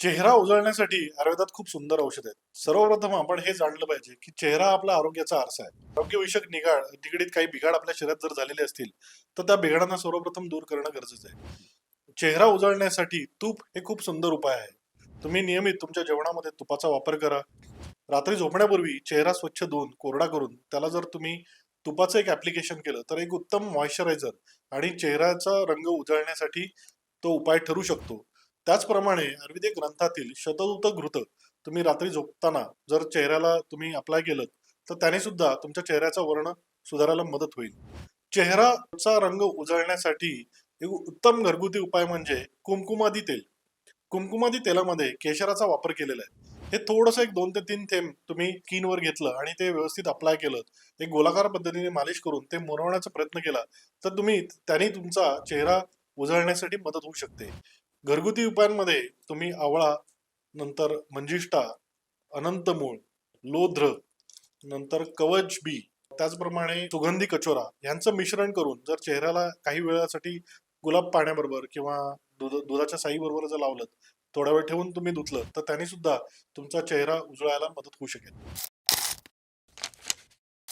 चेहरा उजळण्यासाठी आयुर्वेदात खूप सुंदर औषध आहेत. सर्वप्रथम आपण हे जाणलं पाहिजे की चेहरा आपला आरोग्याचा आरसा आहे. आरोग्यविषयक निगाड निगडीत काही बिघाड आपल्या शरीरात जर झालेले असतील तर त्या बिघाडांना सर्वप्रथम दूर करणं गरजेचं आहे. चेहरा उजळण्यासाठी तूप हे खूप सुंदर उपाय आहे. तुम्ही नियमित तुमच्या जेवणामध्ये तुपाचा वापर करा. रात्री झोपण्यापूर्वी चेहरा स्वच्छ धुवून कोरडा करून त्याला जर तुम्ही तुपाचं एक ऍप्लिकेशन केलं तर एक उत्तम मॉइश्चरायझर आणि चेहऱ्याचा रंग उजळण्यासाठी तो उपाय ठरू शकतो. त्याचप्रमाणे आयुर्वेदिक ग्रंथातील शतदूत घृत तुम्ही रात्री झोपताना जर चेहऱ्याला तुम्ही अप्लाय केलं तर त्याने सुद्धा तुमच्या चेहऱ्याचा वर्ण सुधारायला मदत होईल. चेहराचा रंग उजळण्यासाठी एक उत्तम घरगुती उपाय म्हणजे कुमकुमादी तेल. कुमकुमादी तेलामध्ये केशराचा वापर केलेला आहे. हे थोडंसं एक दोन ते तीन थेंब तुम्ही स्किनवर घेतलं आणि ते व्यवस्थित अप्लाय केलं एक गोलाकार पद्धतीने मालिश करून ते मुरवण्याचा प्रयत्न केला तर तुम्ही त्याने तुमचा चेहरा उजळण्यासाठी मदत होऊ शकते. घरगुती उपायांमध्ये तुम्ही आवळा नंतर मंजिष्ठा अनंतमूळ लोध्र नंतर कवच बी त्याचप्रमाणे सुगंधी कचोरा यांचं मिश्रण करून जर चेहऱ्याला काही वेळासाठी गुलाब पाण्याबरोबर किंवा दुध दुधाच्या साईबरोबर जर लावलं थोडा वेळ ठेवून तुम्ही धुतलं तर त्याने सुद्धा तुमचा चेहरा उजळायला मदत होऊ शकेल.